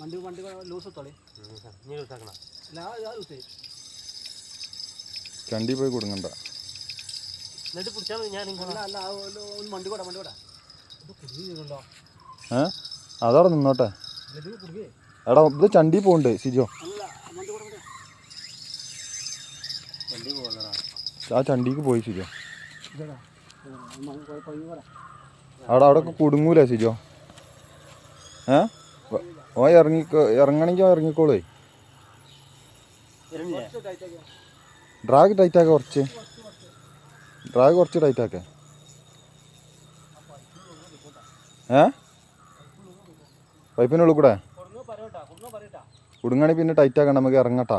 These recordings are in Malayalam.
വണ്ടി വണ്ടി ലൂസ് നീ ലൂസാക്കണം അല്ല ചണ്ടി പോയി കൊടുങ്ങണ്ട. എന്നിട്ട് പിടിച്ചാൽ മതി ഞാൻ അല്ല വണ്ടി കൂടാ വണ്ടി കൂടാ. ഏ? അതവിടെ നിന്നോട്ടെ. എടാ ഇത് ചണ്ടി പോണ്ട് സിജോ. പോകണടാ ആ ചണ്ടിക്ക് പോയി സിജോ. അവിടെ അവിടെ കുടുങ്ങൂല സിജോ? ഏ? ഇറങ്ങി ഇറങ്ങിക്കോ ഇറങ്ങണമെങ്കിൽ ഇറങ്ങിക്കോളേ. ഡ്രാഗ് ടൈറ്റ് ആക്ക കുറച്ച്. ഡ്രാഗ് കുറച്ച് ടൈറ്റ് ആക്ക. ഏ? പൈപ്പിനുള്ളിൽ കൂടെ? കുടുങ്ങണി പിന്നെ ടൈറ്റ് ആക്കണ്ട നമുക്ക് ഇറങ്ങട്ടാ.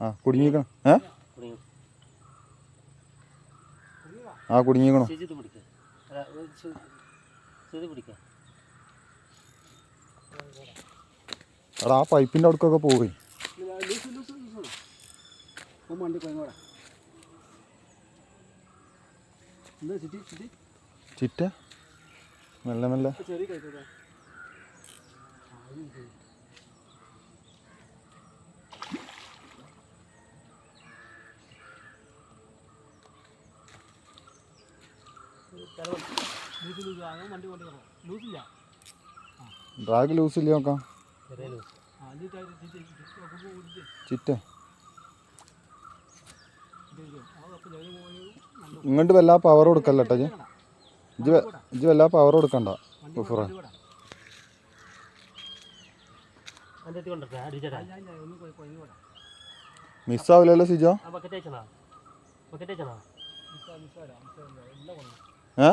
ആ കുടുങ്ങിക്കണം? ഏ? ആ കുടുങ്ങിക്കണോ? പിടിക്കാം. എടാ ആ പൈപ്പിന്റെ അടുക്കൊക്കെ പോയി. ചിറ്റ? മെല്ലെ മെല്ലെ. ചെറിയ കഴിച്ചോടാ ലൂസ് ലൂസ് അങ്ങനെ വണ്ടി കൊണ്ട് കിടക്കും ലൂസില്ല ഡ്രാഗ് ലൂസ് ഇല്ല നോക്കാം? ചിറ്റേ. ഇങ്ങോട്ട് വല്ല പവർ കൊടുക്കല്ല കേട്ടോ ഇജ്ജ്? ഇജ്ജ് വല്ല പവർ കൊടുക്കണ്ട. കൂടാ. മിസ്സാവില്ലല്ലോ സിജോ? ഏ?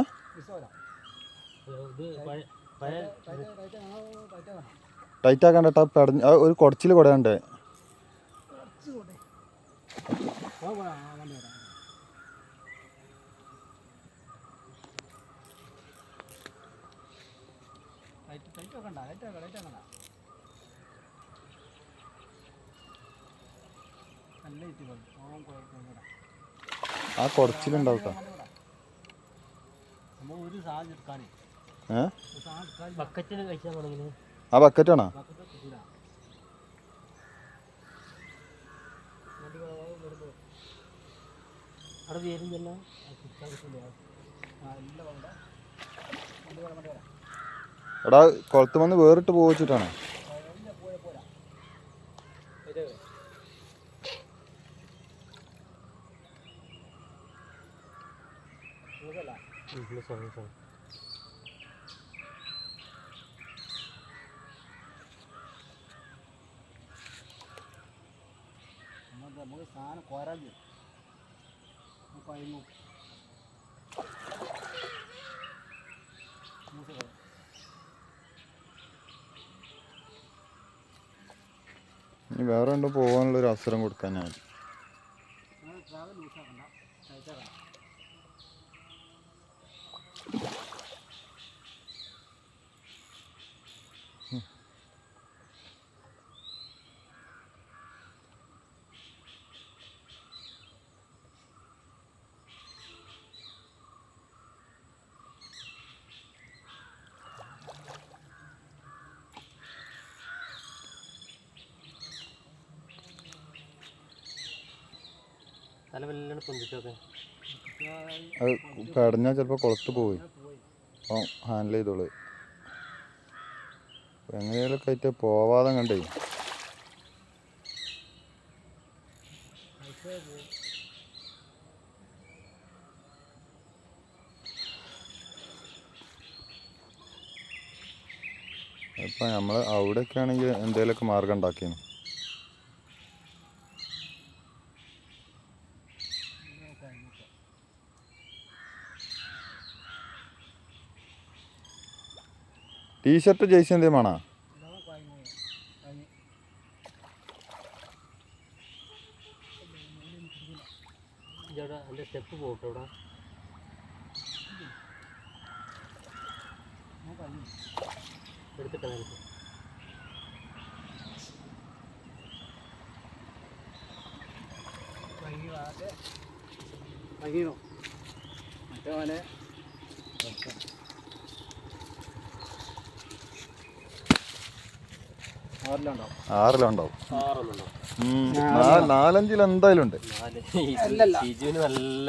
ടൈറ്റ് ആക്കണ്ട കേട്ടോ പെടഞ്ഞ് ആ ഒരു കുടച്ചിൽ കുടയണ്ടേ ആ കുടച്ചിലുണ്ടാവും ഒരു സാധനം ആ ബക്കറ്റാണോ എടാ കൊളത്ത് വന്ന് വേറിട്ട് പോവച്ചിട്ടാണ് ഇല്ല സോറി സോറി നമുക്ക് സാധനം കോരാൻ പയങ്ങും ഇനി വേറെ എന്തോ പോകാനുള്ള ഒരു അവസരം കൊടുക്കാൻ ഞാൻ. ട്രാവൽ ലൂസാക്കണ്ട തല അത് കടഞ്ഞാൽ ചിലപ്പോൾ കുളത്ത് പോയി. അപ്പം ഹാൻഡിൽ ചെയ്തോളൂ. എങ്ങനെയൊക്കെ ആയിട്ട് പോവാതെ കണ്ടേ. ഇപ്പം നമ്മൾ അവിടെയൊക്കെ ആണെങ്കിൽ എന്തെങ്കിലുമൊക്കെ മാർഗം ഉണ്ടാക്കിയാണ് ടീഷർട്ട് ജേഴ്സി എന്തേലും വേണോ? സ്റ്റെപ്പ് പോകട്ടോ ഇവിടെ. ഞാൻ പയങ്ങ് എടുത്തിട്ടാണ് എടുത്ത് പയങ്ങി വാതെ പയങ്ങിനോ മറ്റേ ആറിലുണ്ടാവും. നാലഞ്ചിൽ എന്തായാലും ഉണ്ട്. നല്ല